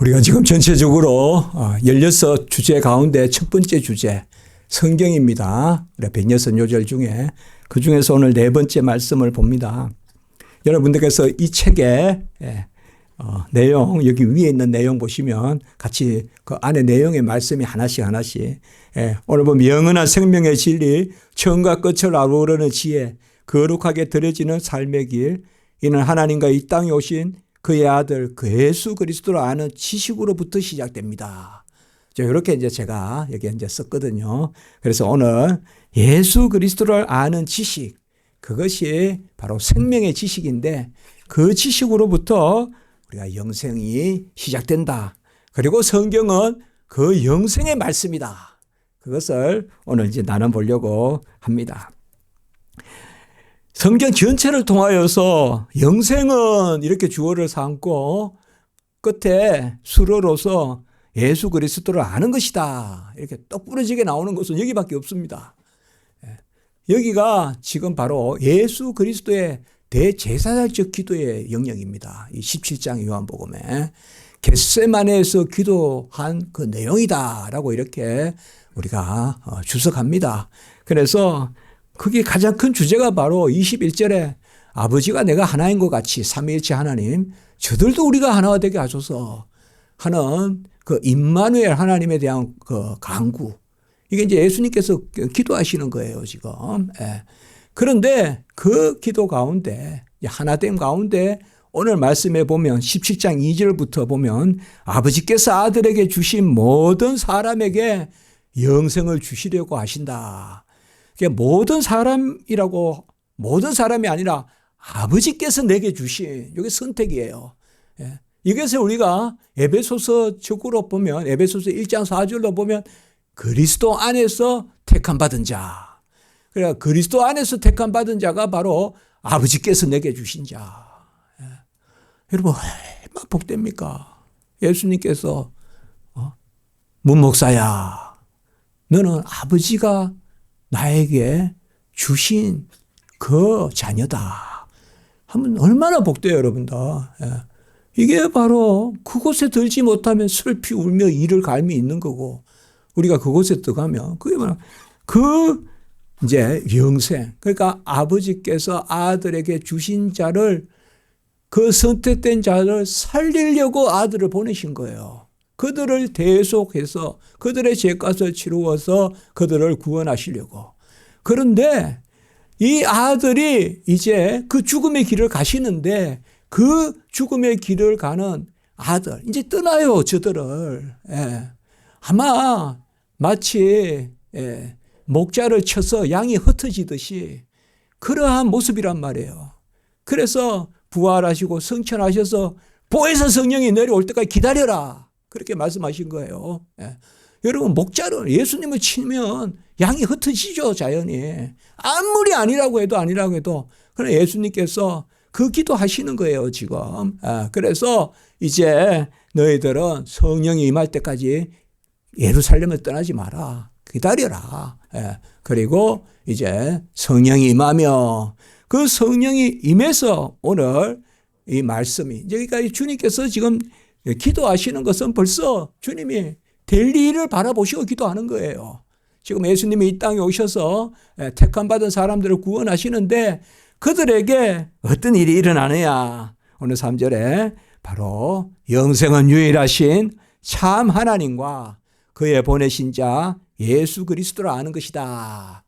우리가 지금 전체적으로 16 주제 가운데 첫 번째 주제 성경입니다. 우리 106요절 중에 그 중에서 오늘 네 번째 말씀을 봅니다. 여러분들께서 이 책의 예, 어, 내용 여기 위에 있는 내용 보시면 같이 그 안에 내용의 말씀이 하나씩 하나씩 예, 오늘 보면 영원한 생명의 진리 처음과 끝을 아우르는 지혜 거룩하게 드려지는 삶의 길 이는 하나님과 이 땅에 오신 그의 아들 그 예수 그리스도를 아는 지식으로부터 시작됩니다. 이렇게 이제 제가 여기 이제 썼거든요. 그래서 오늘 예수 그리스도를 아는 지식 그것이 바로 생명의 지식인데 그 지식으로부터 우리가 영생이 시작된다. 그리고 성경은 그 영생의 말씀이다. 그것을 오늘 이제 나눠보려고 합니다. 성경 전체를 통하여서 영생은 이렇게 주어를 삼고 끝에 수로로서 예수 그리스도를 아는 것이다. 이렇게 똑 부러지게 나오는 것은 여기밖에 없습니다. 예. 여기가 지금 바로 예수 그리스도의 대제사장적 기도의 영역입니다. 이 17장 요한복음에 겟세만에서 기도한 그 내용이다라고 이렇게 우리가 어, 주석합니다. 그래서 그게 가장 큰 주제가 바로 21절에 아버지가 내가 하나인 것 같이 삼위일체 하나님 저들도 우리가 하나가 되게 하소서 하는 그 임마누엘 하나님에 대한 그 강구 이게 이제 예수님께서 기도하시는 거예요 지금. 예. 그런데 그 기도 가운데 하나됨 가운데 오늘 말씀에 보면 17장 2절부터 보면 아버지께서 아들에게 주신 모든 사람에게 영생을 주시려고 하신다. 모든 사람이라고 모든 사람이 아니라 아버지께서 내게 주신 이게 선택이에요. 예. 이것을 우리가 에베소서 적으로 보면 에베소서 1장 4절로 보면 그리스도 안에서 택함 받은 자. 그래 그리스도 안에서 택함 받은 자가 바로 아버지께서 내게 주신 자. 예. 여러분 얼마 복됩니까? 예수님께서 어? 문목사야, 너는 아버지가 나에게 주신 그 자녀다. 하면 얼마나 복돼요, 여러분들. 예. 이게 바로 그곳에 들지 못하면 슬피 울며 이를 갈미 있는 거고, 우리가 그곳에 들어가면, 그게 바로 그 이제 영생. 그러니까 아버지께서 아들에게 주신 자를 그 선택된 자를 살리려고 아들을 보내신 거예요. 그들을 대속해서 그들의 죄값을 치루어서 그들을 구원하시려고. 그런데 이 아들이 이제 그 죽음의 길을 가시는데 그 죽음의 길을 가는 아들, 이제 떠나요, 저들을. 예. 아마 마치, 예, 목자를 쳐서 양이 흩어지듯이 그러한 모습이란 말이에요. 그래서 부활하시고 성천하셔서 보혜사 성령이 내려올 때까지 기다려라. 그렇게 말씀하신 거예요. 예. 여러분 목자를 예수님을 치면 양이 흩어지죠 자연이 아무리 아니라고 해도 아니라고 해도 그래 예수님께서 그 기도하시는 거예요 지금. 예. 그래서 이제 너희들은 성령이 임할 때까지 예루살렘을 떠나지 마라 기다려라. 예. 그리고 이제 성령이 임하며 그 성령이 임해서 오늘 이 말씀이 여기까 주님께서 지금 기도하시는 것은 벌써 주님이 될 일을 바라보시고 기도하는 거예요. 지금 예수님이 이 땅에 오셔서 택함 받은 사람들을 구원하시는데 그들에게 어떤 일이 일어나느냐. 오늘 3절에 바로 영생은 유일하신 참 하나님과 그의 보내신 자 예수 그리스도를 아는 것이다.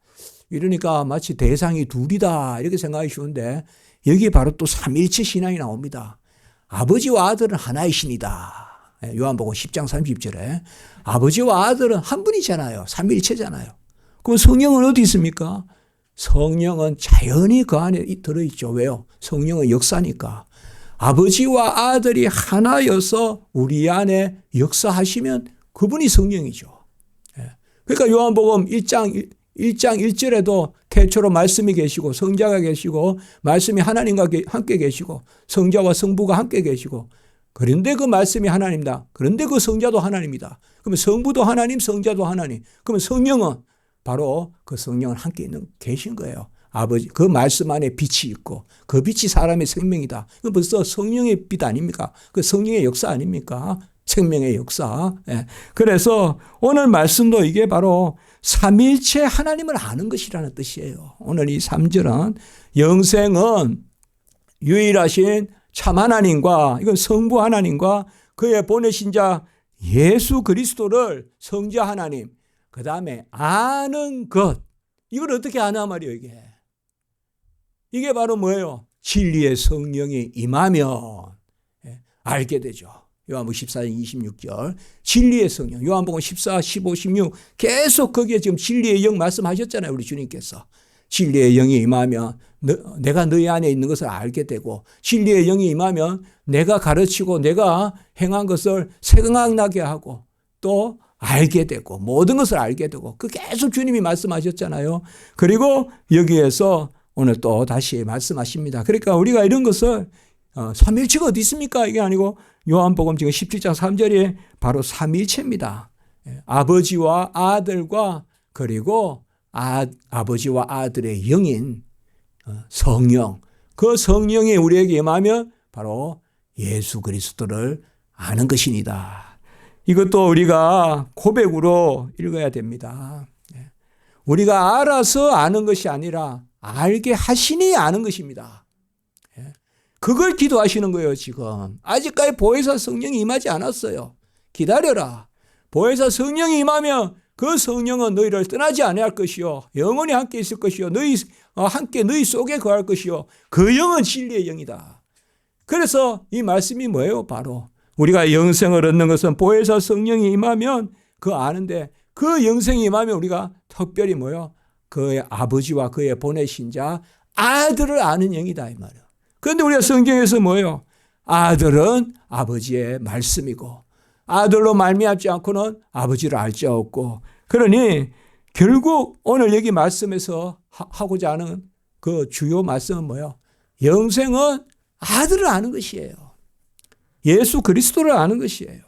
이러니까 마치 대상이 둘이다 이렇게 생각이 쉬운데 여기 바로 또 삼일체 신앙이 나옵니다. 아버지와 아들은 하나의 신이다. 예, 요한복음 10장 30절에 아버지와 아들은 한 분이잖아요. 삼일체잖아요. 그럼 성령은 어디 있습니까? 성령은 자연히 그 안에 들어있죠. 왜요? 성령은 역사니까. 아버지와 아들이 하나여서 우리 안에 역사하시면 그분이 성령이죠. 예. 그러니까 요한복음 1장 1장 1절에도 태초로 말씀이 계시고 성자가 계시고 말씀이 하나님과 함께 계시고 성자와 성부가 함께 계시고 그런데 그 말씀이 하나님다. 그런데 그 성자도 하나님이다. 그러면 성부도 하나님, 성자도 하나님. 그러면 성령은 바로 그 성령은 함께 있는 계신 거예요. 아버지 그 말씀 안에 빛이 있고 그 빛이 사람의 생명이다. 그 벌써 성령의 빛 아닙니까? 그 성령의 역사 아닙니까? 생명의 역사. 예. 그래서 오늘 말씀도 이게 바로 삼일체 하나님을 아는 것이라는 뜻이에요. 오늘 이 3절은 영생은 유일하신 참 하나님과 이건 성부 하나님과 그의 보내신 자 예수 그리스도를 성자 하나님 그 다음에 아는 것. 이걸 어떻게 아나 말이에요 이게. 이게 바로 뭐예요? 진리의 성령이 임하면 예, 알게 되죠 요한복음 14장 26절 진리의 성령 요한복음 14, 15, 16 계속 거기에 지금 진리의 영 말씀하셨잖아요 우리 주님께서 진리의 영이 임하면 너, 내가 너희 안에 있는 것을 알게 되고 진리의 영이 임하면 내가 가르치고 내가 행한 것을 생각나게 하고 또 알게 되고 모든 것을 알게 되고 그 계속 주님이 말씀하셨잖아요. 그리고 여기에서 오늘 또 다시 말씀하십니다. 그러니까 우리가 이런 것을 어, 삼일체가 어디 있습니까? 이게 아니고 요한복음 지금 17장 3절에 바로 삼일체입니다. 예, 아버지와 아들과 그리고 아, 아버지와 아들의 영인 어, 성령 그 성령이 우리에게 임하면 바로 예수 그리스도를 아는 것이니다. 이것도 우리가 고백으로 읽어야 됩니다. 예. 우리가 알아서 아는 것이 아니라 알게 하시니 아는 것입니다. 예. 그걸 기도하시는 거예요, 지금. 아직까지 보혜사 성령이 임하지 않았어요. 기다려라. 보혜사 성령이 임하면 그 성령은 너희를 떠나지 아니할 것이요 영원히 함께 있을 것이요 너희 어, 함께 너희 속에 거할 것이요 그 영은 진리의 영이다. 그래서 이 말씀이 뭐예요? 바로 우리가 영생을 얻는 것은 보혜사 성령이 임하면 그 아는데 그 영생이 임하면 우리가 특별히 뭐요? 그의 아버지와 그의 보내신 자 아들을 아는 영이다 이 말이에요. 그런데 우리가 성경에서 뭐예요? 아들은 아버지의 말씀이고 아들로 말미암지 않고는 아버지를 알 자 없고 그러니 결국 오늘 여기 말씀에서 하고자 하는 그 주요 말씀은 뭐예요? 영생은 아들을 아는 것이에요. 예수 그리스도를 아는 것이에요.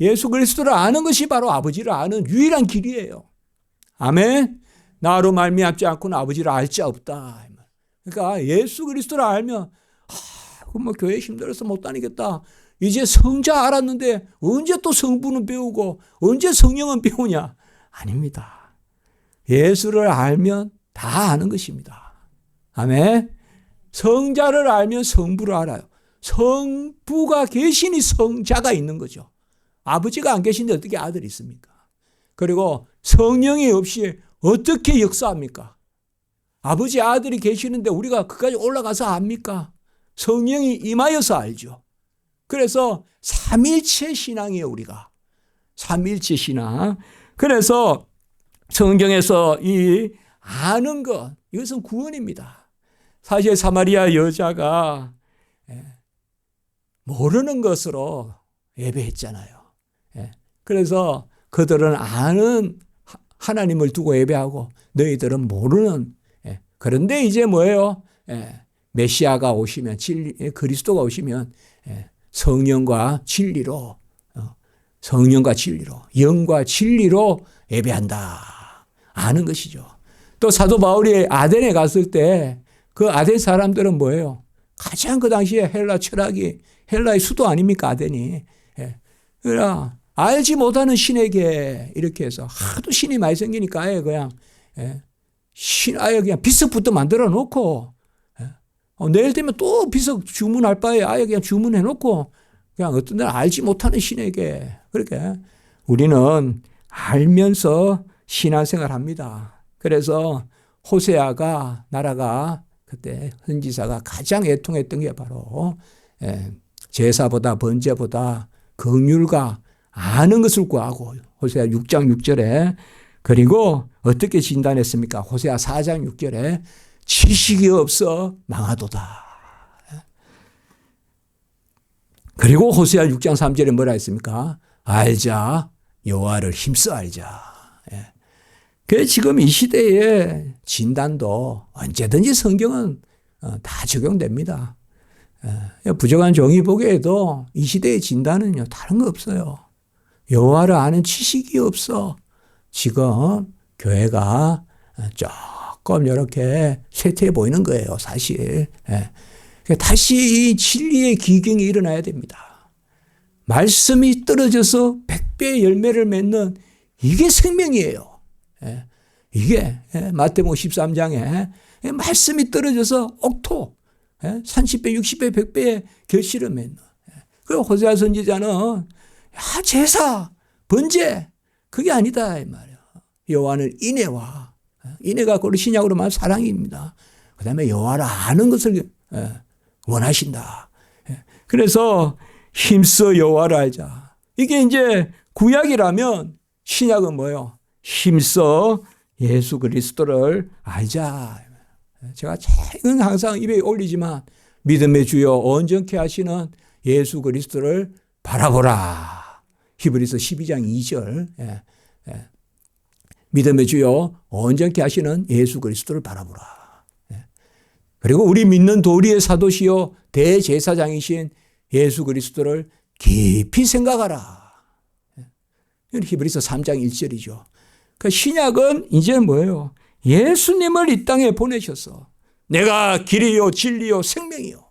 예수 그리스도를 아는 것이 바로 아버지를 아는 유일한 길이에요. 아멘. 나로 말미암지 않고는 아버지를 알 자 없다. 그러니까 예수 그리스도를 알면 아, 뭐 교회 힘들어서 못 다니겠다. 이제 성자 알았는데 언제 또 성부는 배우고 언제 성령은 배우냐? 아닙니다. 예수를 알면 다 아는 것입니다. 아멘. 성자를 알면 성부를 알아요. 성부가 계시니 성자가 있는 거죠. 아버지가 안 계신데 어떻게 아들이 있습니까? 그리고 성령이 없이 어떻게 역사합니까? 아버지 아들이 계시는데 우리가 그까지 올라가서 압니까? 성령이 임하여서 알죠. 그래서 삼일체 신앙이에요, 우리가. 삼일체 신앙. 그래서 성경에서 이 아는 것, 이것은 구원입니다. 사실 사마리아 여자가 예, 모르는 것으로 예배했잖아요. 예, 그래서 그들은 아는 하나님을 두고 예배하고 너희들은 모르는 예, 그런데 이제 뭐예요? 메시아가 오시면 진리 그리스도가 오시면 성령과 진리로 어, 성령과 진리로 영과 진리로 예배한다 아는 것이죠. 또 사도 바울이 아덴에 갔을 때 그 아덴 사람들은 뭐예요? 가장 그 당시에 헬라 철학이 헬라의 수도 아닙니까 아덴이. 예. 그러나 알지 못하는 신에게 이렇게 해서 하도 신이 많이 생기니까 아예 그냥 예. 신 아예 그냥 비석부터 만들어 놓고 어, 내일 되면 또 비석 주문할 바에 아예 그냥 주문해 놓고 그냥 어떤 날 알지 못하는 신에게 그렇게 우리는 알면서 신앙생활 합니다. 그래서 호세아가 나라가 그때 헌지사가 가장 애통했던 게 바로 예, 제사보다 번제보다 긍휼과 아는 것을 구하고 호세아 6장 6절에 그리고 어떻게 진단했습니까? 호세아 4장 6절에 지식이 없어 망하도다. 그리고 호세아 6장 3절에 뭐라 했습니까? 알자 여호와를 힘써 알자. 예. 그 지금 이 시대의 진단도 언제든지 성경은 어, 다 적용됩니다. 예. 부족한 종이 보기에도 이 시대의 진단은요 다른 거 없어요. 여호와를 아는 지식이 없어. 지금 교회가 좀 조금 이렇게 쇠퇴해 보이는 거예요, 사실. 예. 다시 이 진리의 기경이 일어나야 됩니다. 말씀이 떨어져서 백배의 열매를 맺는 이게 생명이에요. 예. 이게 예, 마태복음 13장에 예, 말씀이 떨어져서 옥토 예, 30배, 60배, 100배의 결실을 맺는. 예. 그리고 호세아 선지자는 야, 제사, 번제 그게 아니다 이 말이야. 여호와는 인애와 예, 인애가 그 신약으로 말하면 사랑입니다. 그다음에 여호와를 아는 것을 예, 원하신다. 예. 그래서 힘써 여호와를 알자. 이게 이제 구약이라면 신약은 뭐예요? 힘써 예수 그리스도를 알자. 제가 최근 항상 입에 올리지만 믿음의 주여 온전케 하시는 예수 그리스도를 바라보라. 히브리서 12장 2절. 예, 예. 믿음의 주여 온전케 하시는 예수 그리스도를 바라보라. 예. 그리고 우리 믿는 도리의 사도시요 대제사장이신 예수 그리스도를 깊이 생각하라. 예. 히브리서 3장 1절이죠. 그 신약은 이제 뭐예요? 예수님을 이 땅에 보내셔서 내가 길이요 진리요 생명이요.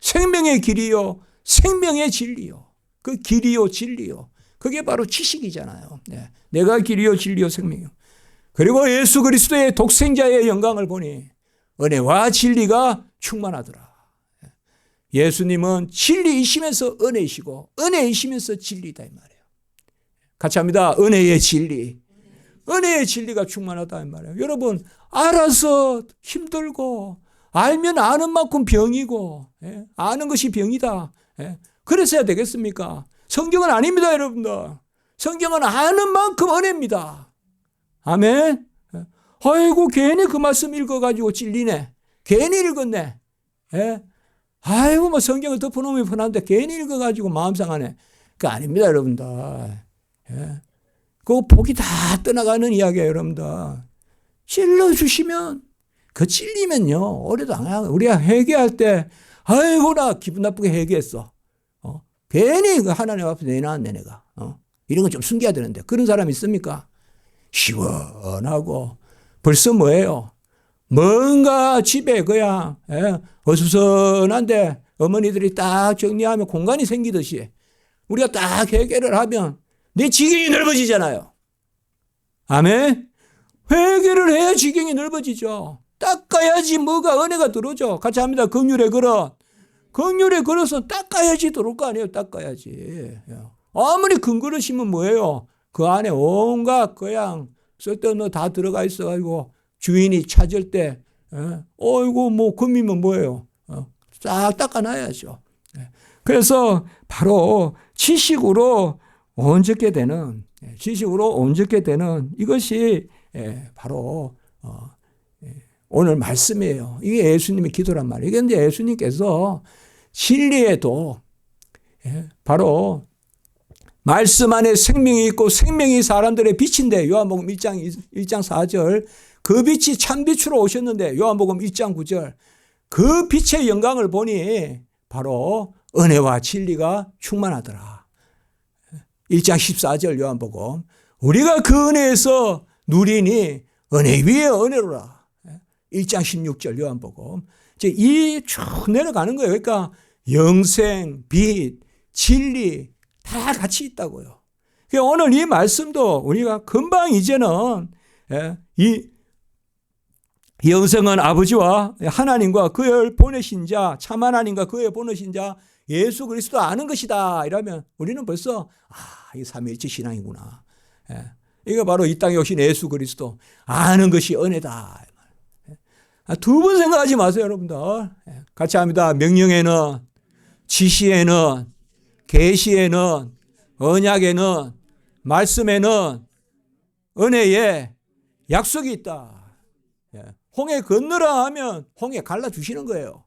생명의 길이요 생명의 진리요. 그 길이요 진리요. 그게 바로 지식이잖아요. 네. 내가 길이요 진리요 생명이요. 그리고 예수 그리스도의 독생자의 영광을 보니 은혜와 진리가 충만하더라. 예수님은 진리이시면서 은혜이시고 은혜이시면서 진리다 이 말이에요. 같이 합니다. 은혜의 진리. 은혜의 진리가 충만하다 이 말이에요. 여러분 알아서 힘들고 알면 아는 만큼 병이고 예? 아는 것이 병이다. 예? 그래서야 되겠습니까? 성경은 아닙니다, 여러분들. 성경은 아는 만큼 은혜입니다. 아멘. 예? 아이고 괜히 그 말씀 읽어가지고 찔리네. 괜히 읽었네. 예? 아이고 뭐 성경을 덮어놓으면 편한데 괜히 읽어가지고 마음 상하네. 그 아닙니다, 여러분들. 예? 그 복이 다 떠나가는 이야기예요, 여러분들. 찔러주시면, 그 찔리면요, 하고, 우리가 회개할 때, 아이고, 나 기분 나쁘게 회개했어. 어? 괜히 그 하나님 앞에 내놨네, 내가. 어? 이런 거좀 숨겨야 되는데. 그런 사람 있습니까? 시원하고, 벌써 뭐예요? 뭔가 집에 그냥, 예, 어수선한데 어머니들이 딱 정리하면 공간이 생기듯이 우리가 딱 회개를 하면 내 지경이 넓어지잖아요. 아멘. 회개를 해야 지경이 넓어지죠. 닦아야지 뭐가 은혜가 들어오죠. 같이 합니다. 긍휼의 그릇. 긍휼의 그릇은 닦아야지 들어올 거 아니에요. 닦아야지. 아무리 큰 그릇이면 뭐예요? 그 안에 온갖 그냥 쓸데없는 다 들어가 있어가지고 주인이 찾을 때, 예? 어이구, 뭐, 금이면 뭐예요? 어, 싹 닦아놔야죠. 예. 그래서 바로 지식으로 온전케 되는 예, 지식으로 온전케 되는 이것이 예, 바로 어, 예, 오늘 말씀이에요. 이게 예수님의 기도란 말이에요. 그런데 예수님께서 진리에도 바로 말씀 안에 생명이 있고 생명이 사람들의 빛인데 요한복음 1장 1장 4절 그 빛이 참 빛으로 오셨는데 요한복음 1장 9절 그 빛의 영광을 보니 바로 은혜와 진리가 충만하더라. 1장 14절 요한복음 우리가 그 은혜에서 누리니 은혜 위에 은혜로라. 1장 16절 요한복음 이 쭉 내려가는 거예요. 그러니까 영생, 빛, 진리 다 같이 있다고요. 그러니까 오늘 이 말씀도 우리가 금방 이제는 예, 이 영생은 아버지와 하나님과 그의 보내신 자, 참 하나님과 그의 보내신 자 예수 그리스도 아는 것이다. 이러면 우리는 벌써 아, 이 삼위일체 신앙이구나. 예. 이거 바로 이 땅에 오신 예수 그리스도 아는 것이 은혜다. 아, 두번 생각하지 마세요, 여러분들. 예. 같이 합니다. 명령에는 지시에는 계시에는 언약에는 말씀에는 은혜에 약속이 있다. 예. 홍해 건너라 하면 홍해 갈라 주시는 거예요.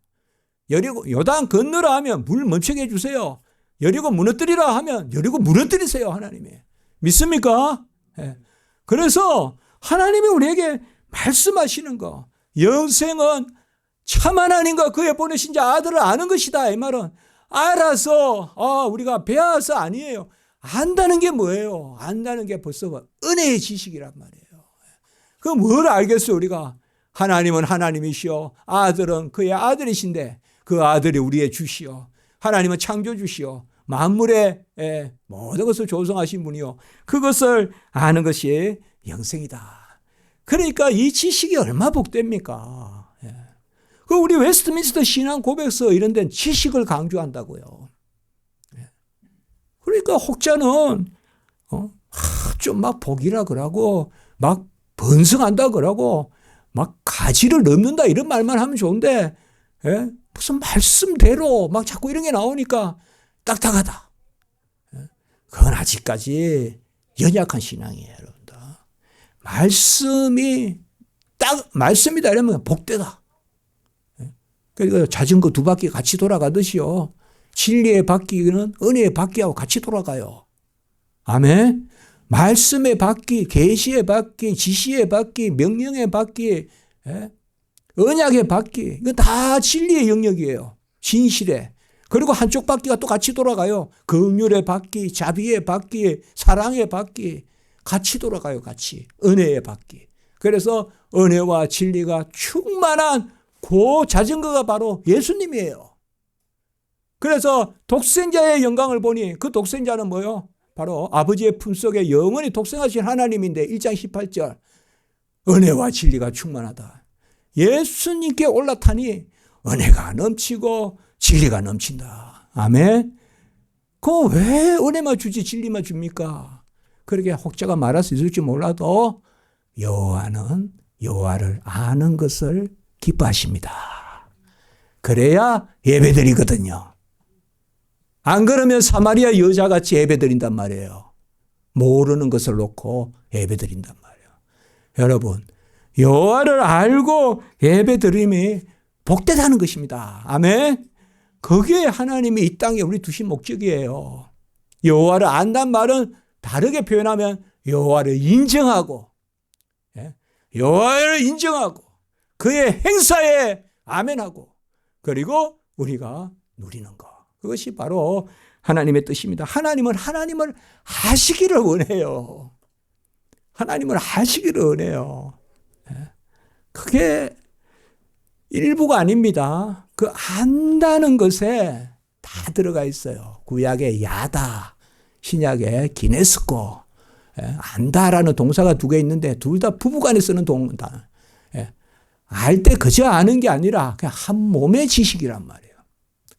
여리고 요단 건너라 하면 물 멈추게 해 주세요. 여리고 무너뜨리라 하면 여리고 무너뜨리세요 하나님이 믿습니까? 예. 그래서 하나님이 우리에게 말씀하시는 거 영생은 참 하나님과 그의 보내신 자 아들을 아는 것이다 이 말은 알아서 아, 우리가 배워서 아니에요 안다는 게 뭐예요? 안다는 게 벌써 은혜의 지식이란 말이에요. 그럼 뭘 알겠어요 우리가 하나님은 하나님이시오 아들은 그의 아들이신데 그 아들이 우리의 주시오. 하나님은 창조주시오. 만물의 예, 모든 것을 조성하신 분이요. 그것을 아는 것이 영생이다. 그러니까 이 지식이 얼마 복됩니까? 예. 그 우리 웨스트민스터 신앙 고백서 이런 데는 지식을 강조한다고요. 예. 그러니까 혹자는 어? 좀막 복이라 그러고 막 번성한다 그러고 막 가지를 넘는다 이런 말만 하면 좋은데 예? 무슨 말씀대로 막 자꾸 이런 게 나오니까 딱딱하다. 예? 그건 아직까지 연약한 신앙이에요. 말씀이 딱 말씀이다 이러면 복되다. 예? 그러니까 자전거 두 바퀴 같이 돌아가듯이요. 진리의 바퀴는 은혜의 바퀴하고 같이 돌아가요. 아멘. 말씀의 바퀴, 계시의 바퀴, 지시의 바퀴, 명령의 바퀴, 예? 언약의 바퀴, 이거 다 진리의 영역이에요. 진실의. 그리고 한쪽 바퀴가 또 같이 돌아가요. 긍휼의 바퀴, 자비의 바퀴, 사랑의 바퀴, 같이 돌아가요. 같이 은혜의 바퀴. 그래서 은혜와 진리가 충만한 고 자전거가 바로 예수님이에요. 그래서 독생자의 영광을 보니 그 독생자는 뭐요? 바로 아버지의 품속에 영원히 독생하신 하나님인데 1장 18절 은혜와 진리가 충만하다. 예수님께 올라타니 은혜가 넘치고 진리가 넘친다. 아멘. 그 왜 은혜만 주지 진리만 줍니까? 그렇게 혹자가 말할 수 있을지 몰라도 여호와는 여호와를 아는 것을 기뻐하십니다. 그래야 예배드리거든요. 안 그러면 사마리아 여자같이 예배드린단 말이에요. 모르는 것을 놓고 예배드린단 말이에요. 여러분, 여호와를 알고 예배드림이 복되다는 것입니다. 아멘. 그게 하나님이 이 땅에 우리 두신 목적이에요. 여호와를 안단 말은 다르게 표현하면 여호와를 인정하고 예? 여호와를 인정하고 그의 행사에 아멘하고 그리고 우리가 누리는 것. 그것이 바로 하나님의 뜻입니다. 하나님은 하나님을 하시기를 원해요. 하나님을 하시기를 원해요. 예? 그게 일부가 아닙니다. 그 안다는 것에 다 들어가 있어요. 구약의 야다, 신약의 기네스코. 예? 안다라는 동사가 두 개 있는데 둘 다 부부간에 쓰는 동사. 예? 알때 그저 아는 게 아니라 그냥 한 몸의 지식이란 말이에요.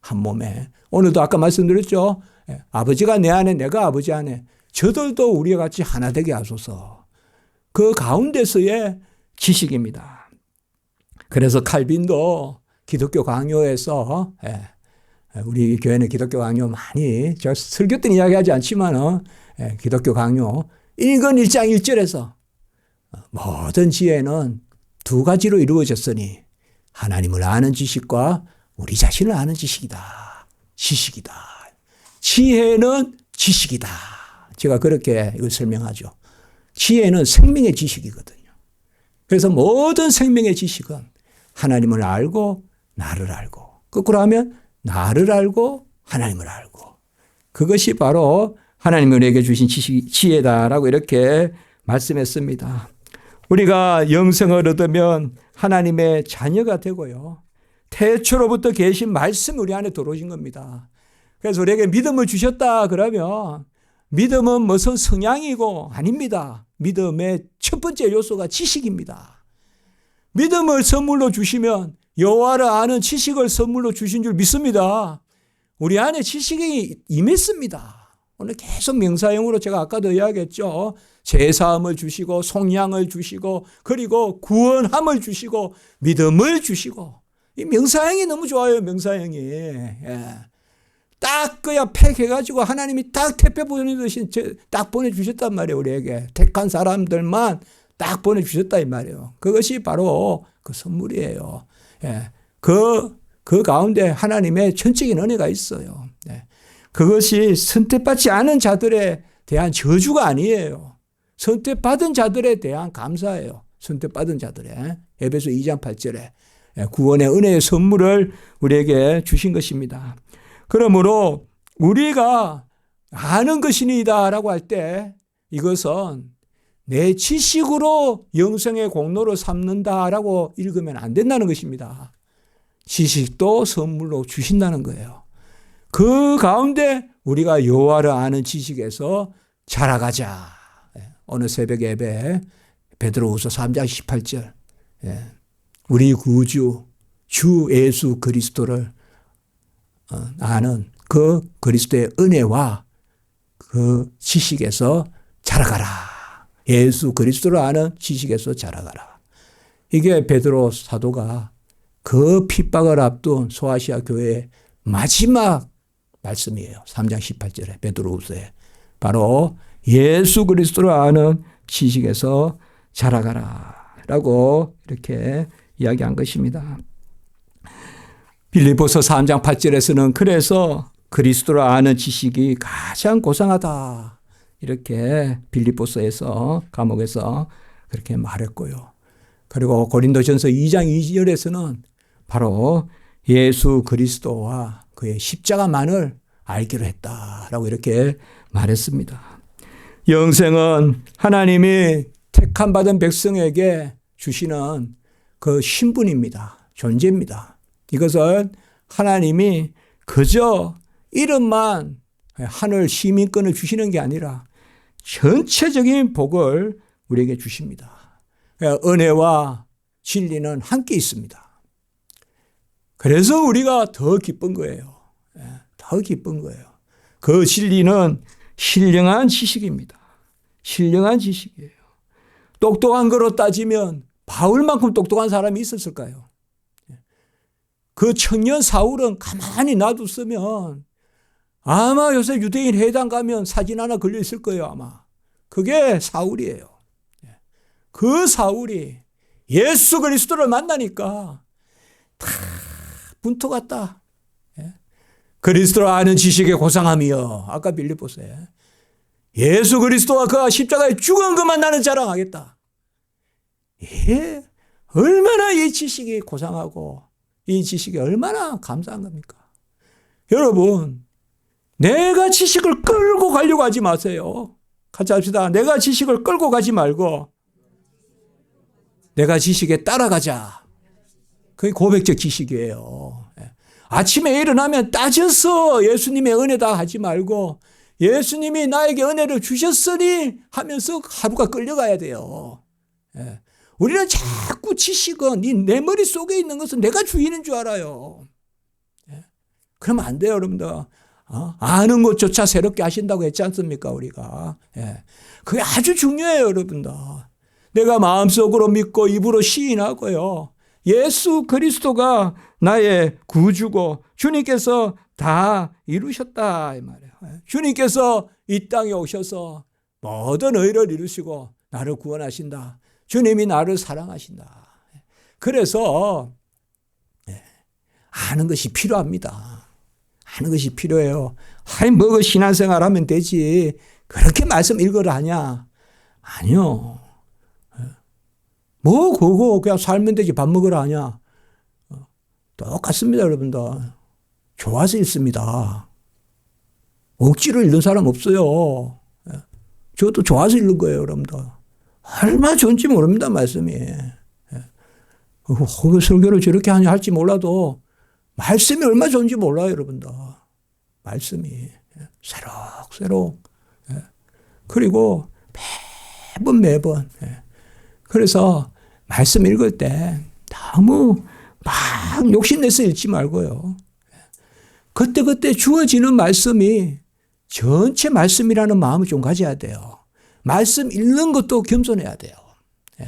한 몸에. 오늘도 아까 말씀드렸죠. 예, 아버지가 내 안에 내가 아버지 안에 저들도 우리와 같이 하나 되게 하소서. 그 가운데서의 지식입니다. 그래서 칼빈도 기독교 강요에서 예, 우리 교회는 기독교 강요 많이 저 설교 때 이야기하지 않지만 예, 기독교 강요 1권 1장 1절에서 모든 지혜는 두 가지로 이루어졌으니 하나님을 아는 지식과 우리 자신을 아는 지식이다. 지식이다. 지혜는 지식이다. 제가 그렇게 이걸 설명하죠. 지혜는 생명의 지식이거든요. 그래서 모든 생명의 지식은 하나님을 알고 나를 알고 거꾸로 하면 나를 알고 하나님을 알고 그것이 바로 하나님이 우리에게 주신 지혜다라고 이렇게 말씀했습니다. 우리가 영생을 얻으면 하나님의 자녀가 되고요. 태초로부터 계신 말씀 우리 안에 들어오신 겁니다. 그래서 우리에게 믿음을 주셨다 그러면 믿음은 무슨 성향이고 아닙니다. 믿음의 첫 번째 요소가 지식입니다. 믿음을 선물로 주시면 여호와를 아는 지식을 선물로 주신 줄 믿습니다. 우리 안에 지식이 임했습니다. 오늘 계속 명사형으로 제가 아까도 이야기했죠. 제사함을 주시고 속량을 주시고 그리고 구원함을 주시고 믿음을 주시고 이 명사형이 너무 좋아요. 명사형이. 예. 딱 그야 팩해가지고 하나님이 딱 택배 보내듯이 딱 보내주셨단 말이에요. 우리에게. 택한 사람들만 딱 보내주셨다 이 말이에요. 그것이 바로 그 선물이에요. 예. 그, 그 가운데 하나님의 전적인 은혜가 있어요. 예. 그것이 선택받지 않은 자들에 대한 저주가 아니에요. 선택받은 자들에 대한 감사예요. 선택받은 자들의. 에베소 2장 8절에. 예, 구원의 은혜의 선물을 우리에게 주신 것입니다. 그러므로 우리가 아는 것이니다라고 할 때 이것은 내 지식으로 영성의 공로를 삼는다라고 읽으면 안 된다는 것입니다. 지식도 선물로 주신다는 거예요. 그 가운데 우리가 여호와를 아는 지식에서 자라가자. 예, 오늘 새벽 예배 베드로후서 3장 18절. 예, 우리 구주 주 예수 그리스도를 어, 아는 그 그리스도의 은혜와 그 지식에서 자라가라. 예수 그리스도를 아는 지식에서 자라가라. 이게 베드로 사도가 그 핍박을 앞둔 소아시아 교회의 마지막 말씀이에요. 3장 18절에 베드로후서에 바로 예수 그리스도를 아는 지식에서 자라가라라고 이렇게 이야기한 것입니다. 빌리보서 3장 8절에서는 그래서 그리스도를 아는 지식이 가장 고상하다. 이렇게 빌리보서에서 감옥에서 그렇게 말했고요. 그리고 고린도전서 2장 2절에서는 바로 예수 그리스도와 그의 십자가만을 알기로 했다라고 이렇게 말했습니다. 영생은 하나님이 택함 받은 백성에게 주시는 그 신분입니다. 존재입니다. 이것은 하나님이 그저 이름만 하늘 시민권을 주시는 게 아니라 전체적인 복을 우리에게 주십니다. 은혜와 진리는 함께 있습니다. 그래서 우리가 더 기쁜 거예요. 예, 더 기쁜 거예요. 그 진리는 신령한 지식입니다. 신령한 지식이에요. 똑똑한 거로 따지면 바울만큼 똑똑한 사람이 있었을까요? 예. 그 청년 사울은 가만히 놔뒀으면 아마 요새 유대인 회당 가면 사진 하나 걸려 있을 거예요, 아마. 그게 사울이에요. 예. 그 사울이 예수 그리스도를 만나니까 다 분토 같다. 예. 그리스도를 아는 지식의 고상함이여. 아까 빌립보서에. 예수 그리스도와 그가 십자가에 죽은 것만 나는 자랑하겠다. 예. 얼마나 이 지식이 고상하고 이 지식이 얼마나 감사한 겁니까? 여러분, 내가 지식을 끌고 가려고 하지 마세요. 같이 합시다. 내가 지식을 끌고 가지 말고 내가 지식에 따라가자. 그게 고백적 지식이에요. 예. 아침에 일어나면 따져서 예수님의 은혜다 하지 말고 예수님이 나에게 은혜를 주셨으니 하면서 하루가 끌려가야 돼요. 예. 우리는 자꾸 지식은 내 머릿 속에 있는 것은 내가 주인인 줄 알아요. 예. 그러면 안 돼요, 여러분들. 어? 아는 것조차 새롭게 하신다고 했지 않습니까, 우리가. 그게 아주 중요해요, 여러분들. 내가 마음속으로 믿고 입으로 시인하고요. 예수 그리스도가 나의 구주고 주님께서 다 이루셨다 이 말이에요. 주님께서 이 땅에 오셔서 모든 의를 이루시고 나를 구원하신다. 주님이 나를 사랑하신다. 그래서 예, 아는 것이 필요합니다. 아는 것이 필요해요. 하이 뭐 신앙생활 하면 되지. 그렇게 말씀 읽으라 하냐? 아니요. 뭐 그거 그냥 살면 되지 밥 먹으라 하냐. 어, 똑같습니다 여러분들. 좋아서 읽습니다. 억지로 읽는 사람 없어요. 예. 저도 좋아서 읽는 거예요 여러분들. 얼마나 좋은지 모릅니다 말씀이. 설교를 저렇게 하냐 할지 몰라도 말씀이 얼마나 좋은지 몰라요 여러분들. 말씀이 예. 새록새록. 그리고 매번 매번 그래서 말씀 읽을 때 너무 막 욕심내서 읽지 말고요. 그때그때 주어지는 말씀이 전체 말씀이라는 마음을 좀 가져야 돼요. 말씀 읽는 것도 겸손해야 돼요. 예.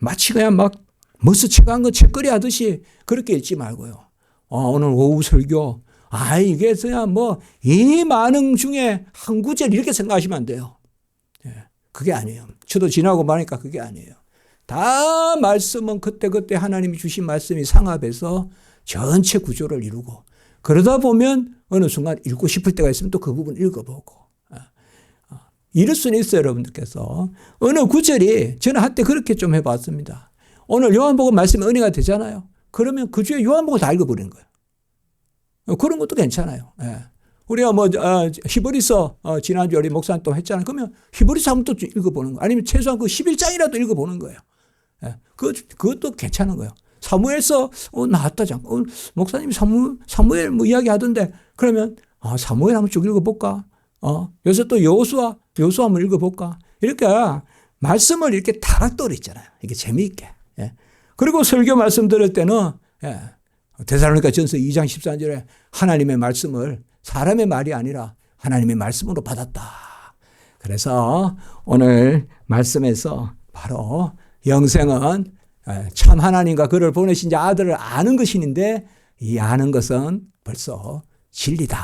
마치 그냥 막 머스책한 거 책거리 하듯이 그렇게 읽지 말고요. 어, 오늘 오후 설교. 아, 이게 그냥 뭐, 이 많은 중에 한 구절 이렇게 생각하시면 안 돼요. 예. 그게 아니에요. 저도 지나고 보니까 그게 아니에요. 다 말씀은 그때그때 하나님이 주신 말씀이 상합해서 전체 구조를 이루고 그러다 보면 어느 순간 읽고 싶을 때가 있으면 또 그 부분 읽어보고 아, 아, 이럴 수는 있어요 여러분들께서 어느 구절이 저는 한때 그렇게 좀 해봤습니다 오늘 요한복음 말씀이 은혜가 되잖아요 그러면 그 주에 요한복음 다 읽어버리는 거예요 그런 것도 괜찮아요 예. 우리가 뭐 어, 히브리서 어, 지난주에 우리 목사님 또 했잖아요 그러면 히브리서 한번 또 읽어보는 거 아니면 최소한 그 11장이라도 읽어보는 거예요 예. 그, 그것도 괜찮은 거예요. 사무엘서 어, 나왔다 장. 어, 목사님이 사무 사무엘 뭐 이야기 하던데 그러면 아, 사무엘 한번 쭉 읽어볼까? 어, 요새 또 여호수아, 여호수아 한번 읽어볼까? 이렇게 말씀을 이렇게 다락도로 있잖아요. 이게 재미있게. 예. 그리고 설교 말씀 들을 때는 예. 데살로니가 전서 2장 14절에 하나님의 말씀을 사람의 말이 아니라 하나님의 말씀으로 받았다. 그래서 오늘 말씀에서 바로 영생은 예, 참 하나님과 그를 보내신 자 아들을 아는 것인데 이 아는 것은 벌써 진리다.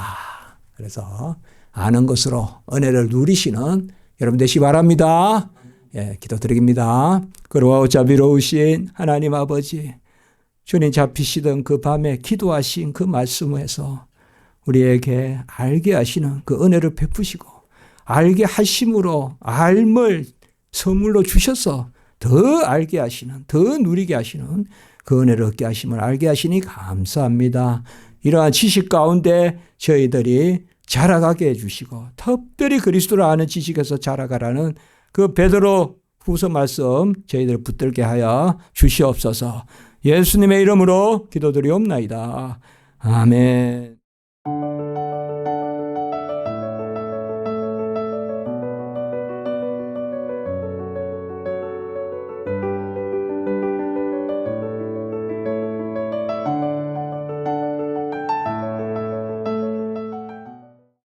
그래서 아는 것으로 은혜를 누리시는 여러분 되시 바랍니다. 예, 기도드립니다. 그러와 자비로우신 하나님 아버지, 주님 잡히시던 그 밤에 기도하신 그 말씀에서 우리에게 알게 하시는 그 은혜를 베푸시고 알게 하심으로 알물 선물로 주셔서 더 알게 하시는 더 누리게 하시는 그 은혜를 얻게 하심을 알게 하시니 감사합니다. 이러한 지식 가운데 저희들이 자라가게 해주시고 특별히 그리스도를 아는 지식에서 자라가라는 그 베드로 후서 말씀 저희들 붙들게 하여 주시옵소서 예수님의 이름으로 기도드리옵나이다. 아멘.